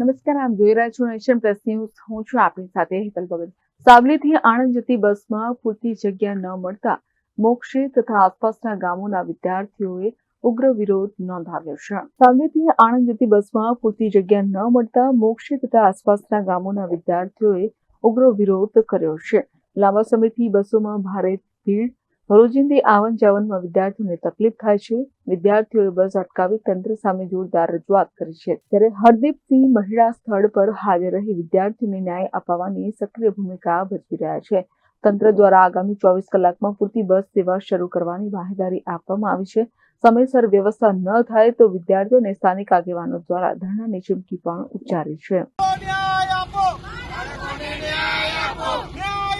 નમસ્કાર, આપ જોઈ રહ્યા છો નેશન પ્લસ ન્યૂઝ. હું છું આપની સાથે હેતલ ભગત સાવલીથી આણંદ જતી બસમાં પૂરતી જગ્યા ન મળતા મોક્ષી તથા આસપાસના ગામોના વિદ્યાર્થીઓએ ઉગ્ર વિરોધ નોંધાવ્યો છે. સાવલીથી આણંદ જતી બસમાં પૂરતી જગ્યા ન મળતા મોક્ષી તથા આસપાસના ગામોના વિદ્યાર્થીઓએ ઉગ્ર વિરોધ કર્યો છે. લાંબા સમયથી બસોમાં ભારે ભીડ રોજિંદી આવન જાવનમાં વિદ્યાર્થીઓને તકલીફ થાય છે. વિદ્યાર્થીઓએ બસ અટકાવી તંત્ર સામે જોરદાર રજૂઆત કરી છે. ત્યારે હરદીપસિંહ મહિલા સ્થળ પર હાજર રહી વિદ્યાર્થીઓને ન્યાય અપાવવાની સક્રિય ભૂમિકા ભજવી રહ્યા છે. તંત્ર દ્વારા આગામી ચોવીસ કલાકમાં પૂરતી બસ સેવા શરૂ કરવાની બાહેદારી આપવામાં આવી છે. સમયસર વ્યવસ્થા ન થાય તો વિદ્યાર્થીઓને સ્થાનિક આગેવાનો દ્વારા ધરણાની ચીમકી પણ ઉચ્ચારી છે ન્યાય આપો ન્યાય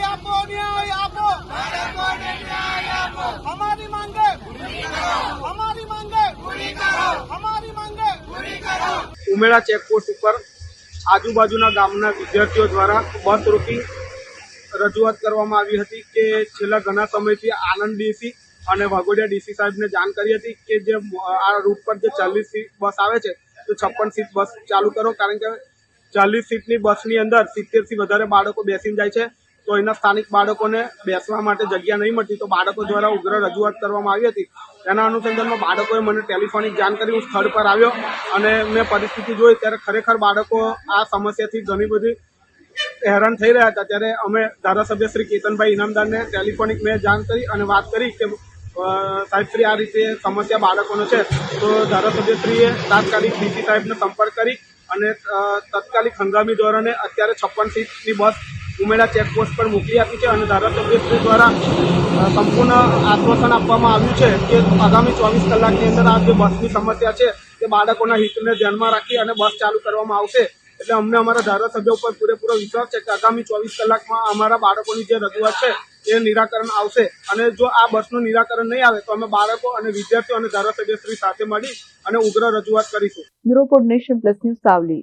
આપો ન્યાય આપો ન્યાય આપો અમારી માંગે અમારી માંગે અમારી માંગે ઉમેરા ચેકપોસ્ટ ઉપર આજુબાજુના ગામના વિદ્યાર્થીઓ દ્વારા બસ રોકી રજૂઆત કરવામાં આવી હતી કે છેલ્લા ઘણા સમયથી આનંદ ડીસી અને વાઘોડિયા ડીસી સાહેબને જાણ કરી હતી કે જે આ રૂટ પર જે ચાલીસ સીટ બસ આવે છે, તો છપ્પન સીટ બસ ચાલુ કરો. કારણ કે ચાલીસ સીટની બસની અંદર સિત્તેરથી વધારે બાળકો બેસીને જાય છે. તો એના સ્થાનિક બાળકોને બેસવા માટે જગ્યા નહીં મળતી, તો બાળકો દ્વારા ઉગ્ર રજૂઆત કરવામાં આવી હતી. તેના અનુસંધાનમાં બાળકોએ મને ટેલિફોનિક જાણ કરી, હું સ્થળ પર આવ્યો અને મેં પરિસ્થિતિ જોઈ. ત્યારે ખરેખર બાળકો આ સમસ્યાથી ઘણી બધી હેરાન થઈ રહ્યા હતા. ત્યારે અમે ધારાસભ્ય શ્રી કેતનભાઈ ઇનામદારને ટેલિફોનિક મેં જાણ કરી અને વાત કરી કે સાહેબશ્રી આ રીતે સમસ્યા બાળકોનો છે. તો ધારાસભ્યશ્રીએ તાત્કાલિક ડીસી સાહેબનો સંપર્ક કરી અને તાત્કાલિક હંગામી ધોરણે અત્યારે છપ્પન સીટની બસ ઉમેરા ચેકપોસ્ટ પર મોકલી આપી છે અને ધારાસભ્યશ્રી દ્વારા સંપૂર્ણ આશ્વાસન આપવામાં આવ્યું છે કે આગામી ચોવીસ કલાકની અંદર આ જે બસની સમસ્યા છે તે બાળકોના હિતને ધ્યાનમાં રાખી અને બસ ચાલુ કરવામાં આવશે. એટલે અમને અમારા ધારાસભ્યો ઉપર પૂરેપૂરો વિશ્વાસ છે કે આગામી ચોવીસ કલાકમાં અમારા બાળકોની જે રજૂઆત છે, એ નિરાકરણ આવશે. અને જો આ બસનું નિરાકરણ નહીં આવે, તો અમે બાળકો અને વિદ્યાર્થીઓ અને ધારાસભ્યશ્રી સાથે મળી અને ઉગ્ર રજૂઆત કરીશું. Bureau nation plus news Savli.